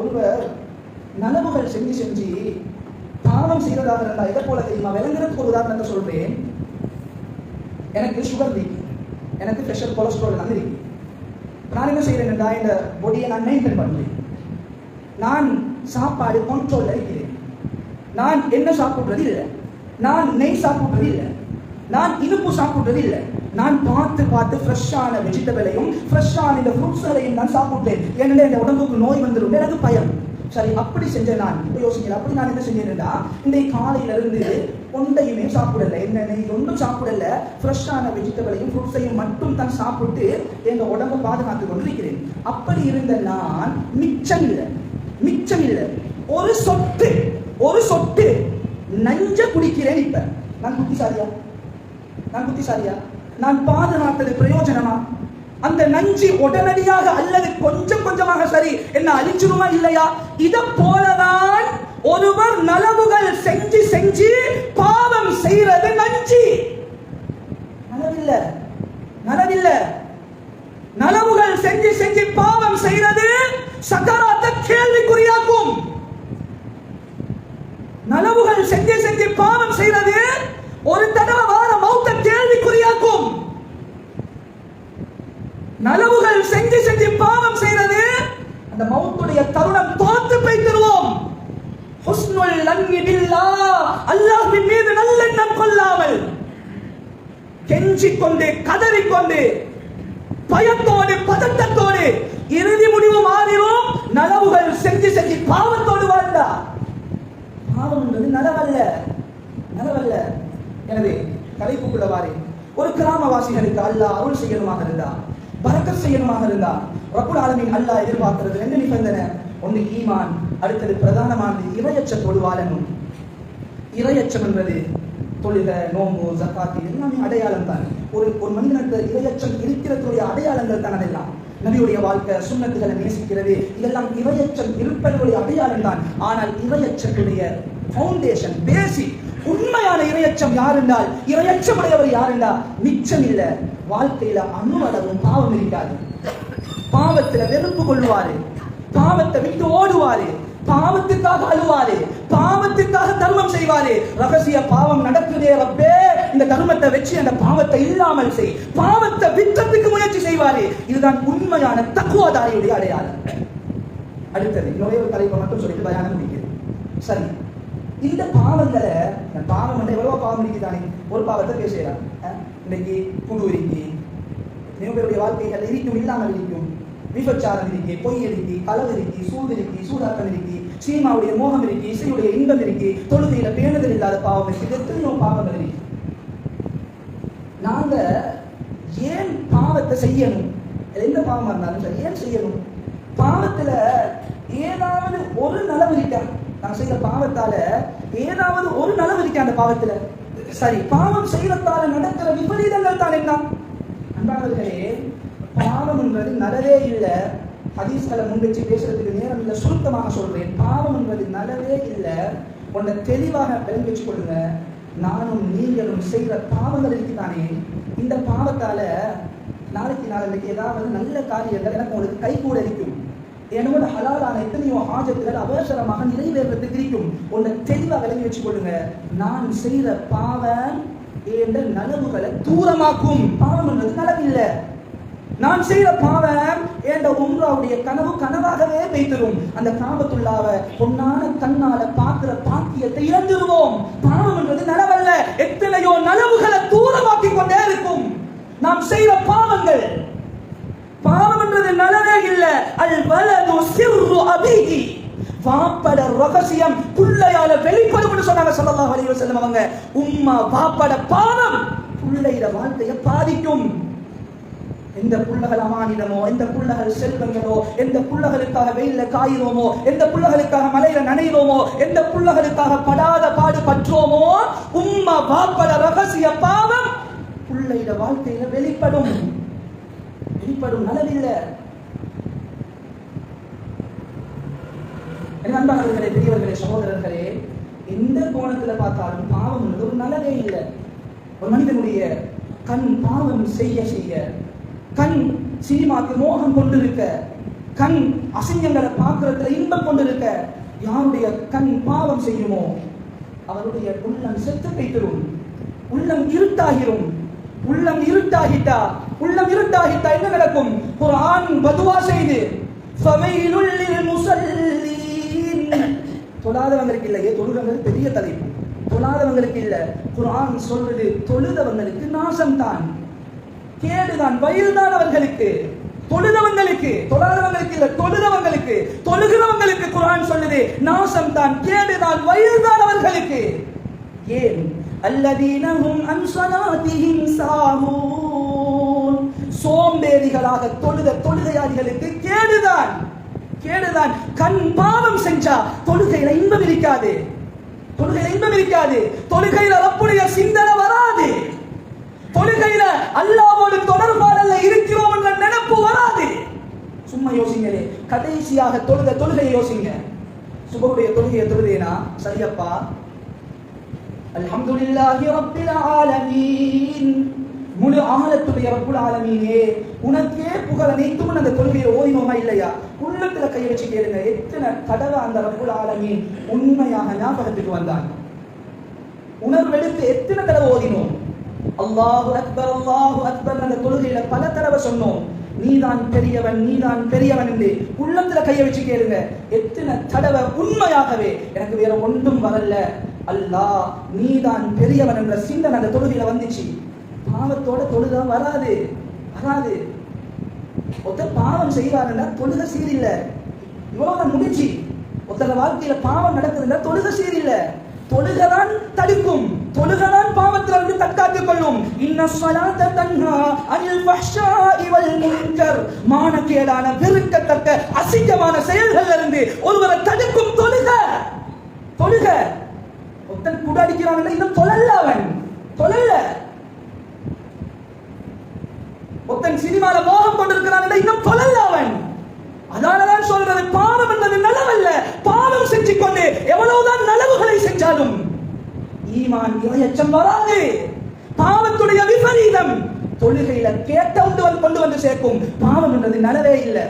ஒருவர் நனவுகள் செஞ்சு செஞ்சு பாவம் செய்யறதாக இருந்தா இதை போல தெரியுமா? விளங்குறதுக்கு ஒரு உதாரணத்தை சொல்றேன். எனக்கு சுகர் இருக்கு எனக்கு ப்ரெஷர் கொலஸ்ட்ரால் எல்லாம் இருக்கு நான் என்ன செய்யறேன்டா இந்த பொடியை நான் மெயின்டைன் பண்ணுறேன் நான் சாப்பாடு கண்ட்ரோல்ல இருக்கிறேன். நான் என்ன சாப்பிடுறது இல்லை நான் நெய் சாப்பிடுறது இல்லை நான் இனிப்பு சாப்பிடுறது இல்லை நான் பார்த்து பார்த்து ஃப்ரெஷ்ஷான வெஜிடபிளையும் ஃப்ரெஷ்ஷான இந்த ஃப்ரூட்ஸ்களையும் நான் சாப்பிட்டேன். ஏன்னா இந்த உடம்புக்கு நோய் வந்துடும் எனக்கு பயம். சரி அப்படி செஞ்சேன் நான் இப்போ யோசிக்கிறேன் அப்படி நான் என்ன செஞ்சேன்டா இந்த காலையில இருந்து ஒன்றையுமே சாப்பிடல. என்ன நெய் ஒன்றும் சாப்பிடல. ஃப்ரெஷ்ஷான வெஜிடபிளையும் ஃப்ரூட்ஸையும் மட்டும் தான் சாப்பிட்டு எங்க உடம்பை பாதுகாத்து கொண்டிருக்கிறேன். அப்படி இருந்த நான் மிச்சம் இல்லை. மிச்சம் இல்லை. ஒரு சொட்டு ஒரு சொட்டு நஞ்ச குடிக்கிறேன் இப்ப. நான் புத்திசாலியா? நான் புத்திசாலியா? நான் பாதுகாத்தது பிரயோஜனமா? அந்த நஞ்சு உடனடியாக அல்லது கொஞ்சம் கொஞ்சமாக சரி என்ன அழிச்சிருமா இல்லையா? இத போலதான் ஒருவர் நலவுகள் செஞ்சு செஞ்சு பாவம் செய்யறது நஞ்சு. நலவில்ல. நலவில்ல. நலவுகள் செஞ்சு செஞ்சு பாவம் செய்யறது சக்கராத்த கேள்விக்குறியாக்கும். நலவுகள் செஞ்சு செஞ்சு பாவம் செய்யறது ஒரு தடவை நலவுகள் செஞ்சு செஞ்சு பாவம் செய்யறது அந்த மௌத்துடைய தருணம் தோத்து வைத்திருவோம் ஹுஸ்னுல் லன்னி அல்லாஹ்வின் மீது நல்லெண்ணம் கொள்ளாமல் கெஞ்சி கொண்டு கதறிக்கொண்டு பயத்தோடு பதட்டத்தோடு இறுதி முடிவு மாறிடும் நலவுகள் செஞ்சு செஞ்சு பாவத்தோடு வாழ்ந்தா. பாவம் என்பது நலவல்ல நலவல்ல. எனவே தலைப்புக்குள்ள வாரேன். ஒரு கிராமவாசிகளுக்கு அல்லாஹ் அருள் செய்யணுமாக இருந்தா பறக்க செய்யணுமாக இருந்தா ரப்புல் ஆலமின் அல்லாஹ் எதிர்பார்க்கிறது ரெண்டு நிபந்தனை. ஒன்று ஈமான் அடுத்தது பிரதானமானது இரையச்சத்தோடு வாழணும். இரையச்சம் என்பது தொழுக நோம்பு ஜக்காத்து எல்லாமே அடையாளம் தான். ஒரு ஒரு மனிதனுக்கு இரையச்சம் இருக்கிறதுடைய அடையாளங்கள் தான் அதெல்லாம். நபியுடைய வாழ்க்கை சுண்ணத்துகளை நேசிக்கிறது இதெல்லாம் இரையச்சம் இருப்பதனுடைய அடையாளம் தான். ஆனால் இரையச்சத்துடைய ஃபவுண்டேஷன் பேசிக் உண்மை இரையச்சம் யார் என்றால் இரையச்சமுடையவர் யார் என்றால் மிச்சம் இல்ல வாழ்க்கையில அணுவளவும் பாவம் இருக்காது. பாவத்துல வெறுப்பு கொள்வாரு பாவத்தை விட்டு ஓடுவாரு. பாவத்துக்காக அழுவாரு. பாவத்துக்காக தர்மம் செய்வாரு. ரகசிய பாவம் நடக்குதே ரப்பே. இந்த தர்மத்தை வச்சு அந்த பாவத்தை இல்லாமல் செய். பாவத்தை விற்றத்துக்கு முயற்சி செய்வாரு. இதுதான் உண்மையான தக்குவதாரியுடைய அடையாளம். அடுத்தது இன்னொரு தலைப்பை மட்டும் சொல்லிட்டு பயானம் முடிக்கிறது சரி. இந்த பாவங்களை பாவம் வந்து எவ்வளவு பாவம் இருக்குதானே ஒரு பாவத்தை பேசுகிறான் இன்னைக்கு புழு இருக்கு. நிறைய வாழ்க்கைகள் இருக்கும் இல்லாமல் இருக்கும் விபச்சாரம் இருக்கு பொய் இருக்கு களவு இருக்கு சூடு இருக்கு சூதாட்டம் இருக்கு. சீமாவுடைய மோகம் இருக்கு இசையுடைய இன்பம் இருக்கு. தொழுகையில பேணுதல் இல்லாத பாவம் இருக்கு. எத்தனையோ பாவங்கள் இருக்கு. நாங்க ஏன் பாவத்தை செய்யணும்? எந்த பாவமா இருந்தாலும் சரி ஏன் செய்யணும்? பாவத்துல ஏதாவது ஒரு நலவு இருக்கா? நான் செய்யற பாவத்தால ஏதாவது ஒரு நலவு இருக்கா அந்த பாவத்துல. சரி பாவம் செய்யறதால நடக்கிற விபரீதங்கள் தான் என்ன? அன்பானவர்களே பாவம் என்பது நலவே இல்லை. ஹதீஸ்களை முன்வச்சு பேசுறதுக்கு நேரம் இல்லை சுருக்கமாக சொல்றேன். பாவம் என்பது நலவே இல்லை. உன்னை தெளிவாக விளங்கி வச்சு கொடுங்க நானும் நீங்களும் செய்கிற பாவங்கள் இருக்குதானே? இந்த பாவத்தால நாளைக்கு நாளைக்கு ஏதாவது நல்ல காரியங்கள் எனக்கு உங்களுக்கு கை கூட இருக்கும். என்னோட ஹலாலான எத்தனையோ ஆஜத்துகள் அவசரமாக நிறைவேறதுக்கு இருக்கும் உன்னை தெளிவாக விளங்கி வச்சு கொள்ளுங்க நான் செய்த பாவம் என்ற நலவுகளை தூரமாக்கும். பாவம் என்பது நலவில்லை நான் செய்யற பாவம் என்ற உம்ராவுடைய கனவு கனவாகவே வைத்திரும் அந்த காபத்துள்ளாவ பொன்னான கண்ணால பார்க்கிற பாக்கியத்தை இழந்துருவோம். பாவம் என்பது நலவல்ல எத்தனையோ நலவுகளை தூரமாக்கி கொண்டே இருக்கும். நாம் செய்யற பாவங்கள். பாவம் என்றது நல இல்ல. அல் வலது சிறு அபிஹி. வாப்பட ரகசியம் புள்ளையால வெளிப்படும் சொன்னாங்க சொல்லலாம் அலைஹி செல்லும் அவங்க. உம்மா வாப்பட பாவம் புள்ளையில வாழ்க்கையை பாதிக்கும். எந்த புள்ளகள் அமானிடமோ எந்த புள்ளகள் செல்வங்களோ எந்த புள்ளகளுக்காக வெயில்ல காயிறோமோ எந்த புள்ளகளுக்காக மலையில நனைகிறோமோ எந்த புள்ளகளுக்காக படாத பாடு பற்றோமோ உம்மா பாப்பட ரகசிய பாவம் புள்ளையிட வாழ்க்கையில வெளிப்படும். வெளிப்படும் நலவில்லை சகோதரர்களே எந்த கோணத்துல பார்த்தாலும் பாவம் ஒரு நல்லதே இல்லை. ஒரு மனிதனுடைய கண் பாவம் செய்ய செய்ய கண் சினிமாக்கு மோகம் கொண்டிருக்க கண் அசிங்கங்களை பார்க்கறதுல இன்பம் கொண்டிருக்க யாருடைய கண் பாவம் செய்யுமோ அவருடைய உள்ளம் செத்து கைத்திரும் உள்ளம் இருட்டாகிரும். உள்ளம் இருட்டாகிட்டா உள்ளம் இருட்டாகிட்டா என்ன நடக்கும்? ஆண் பதுவா செய்து ஃபவைலுல் முசல் தொழாதவங்களுக்கு இல்லையே தொழுகிறவங்களுக்கு பெரிய தலைப்பு. தொழாதவங்களுக்கு இல்லை. குரான் சொல்றது தொழுதவங்களுக்கு நாசம்தான். கேடுதான் வயல்தான் அவர்களுக்கு. தொழுதவங்களுக்கு தொழாதவங்களுக்கு இல்ல தொழுதவங்களுக்கு. தொழுகிறவங்களுக்கு குரான் சொல்லுது நாசம் தான் கேடுதான் வயல்தான் அவர்களுக்கு. ஏன்? அல்லதீனஹும் அன் ஸலாத்திஹிம் சாஹூன். சோம்பேறிகளாக தொழுத தொழுகையாளிகளுக்கு கேடுதான். கேடுதான். கண் பாவம் செஞ்சா தொழுகையில இன்பம் இருக்காது. தொழுகையில இன்பம் இருக்காது. தொழுகையில ரப்புடைய சிந்தனை வராது. தொழுகையில அல்லாவோடு தொடர்பாடல்ல இருக்கிறோம் என்ற நினைப்பு வராது. சும்மா யோசிங்களே. கடைசியாக தொழுத தொழுகையை யோசிங்க. சுபவுடைய தொழுகையை தொழுதேனா? சரியப்பா. அல்ஹம்துலில்லாஹி ரப்பில் ஆலமீன். முழு ஆழத்துடைய ரப்புல் ஆலமீனே உனக்கே புகழ் அனைத்தும் அந்த தொழுகையை ஓதினோமா இல்லையா? உள்ளத்துல கை வச்சு கேளுங்க எத்தனை தடவை அந்த ரப்புல் ஆலமீன் உண்மையாக ஞாபகத்துக்கு வந்தான்? உணர்வெடுத்து எத்தனை தடவை ஓதினோம்? அல்லாஹு அக்பர் அல்லாஹு அக்பர் அந்த தொழுகையில பல தடவை சொன்னோம். நீதான் பெரியவன் நீதான் பெரியவன் என்று உள்ளத்துல கையை வச்சு கேளுங்க. எத்தனை தடவை உண்மையாகவே எனக்கு வேற ஒன்றும் வரல. அல்லாஹ் நீதான் பெரியவன் என்ற சிந்தனை அந்த தொழுகையில வந்துச்சு. பாவத்தோட தொழுகை வராது. வராது. ஒருத்தர் பாவம் செய்வாருன்னா தொழுகை சீரில்லை. யோகம் முடிச்சு ஒருத்தர் வாழ்க்கையில பாவம் நடக்குதுன்னா தொழுகை சீரில்லை. தொழுகதான் தடுக்கும். தொழுகதான் பாவத்தில் இருந்து தற்காத்துக் கொள்ளும். இன்ன சலாத்த தன்ஹா அனில் ஃபஹ்ஷாஇ வல் முன்கர். மானக்கேடான வெறுக்கத்தக்க அசிங்கமான செயல்கள் இருந்து ஒருவரை தடுக்கும் தொழுக. தொழுக. ஒருத்தன் குடடிக்கிறான் இன்னும் தொழல அவன். தொழல ஒருத்தன் சினிமால மோகம் கொண்டிருக்கிறான் இன்னும் தொழல அவன். அதனாலதான் சொல்றது பாவம் என்பது நலவல்ல. பாவம் செஞ்சு கொண்டு எவ்வளவுதான் நலவுகளை செஞ்சாலும் ஈமான் இறையச்சம் வராது. பாவத்துடைய விபரீதம் தொழுகையில கேட்ட வந்து கொண்டு வந்து சேர்க்கும். பாவம் என்றது நலவே இல்லை.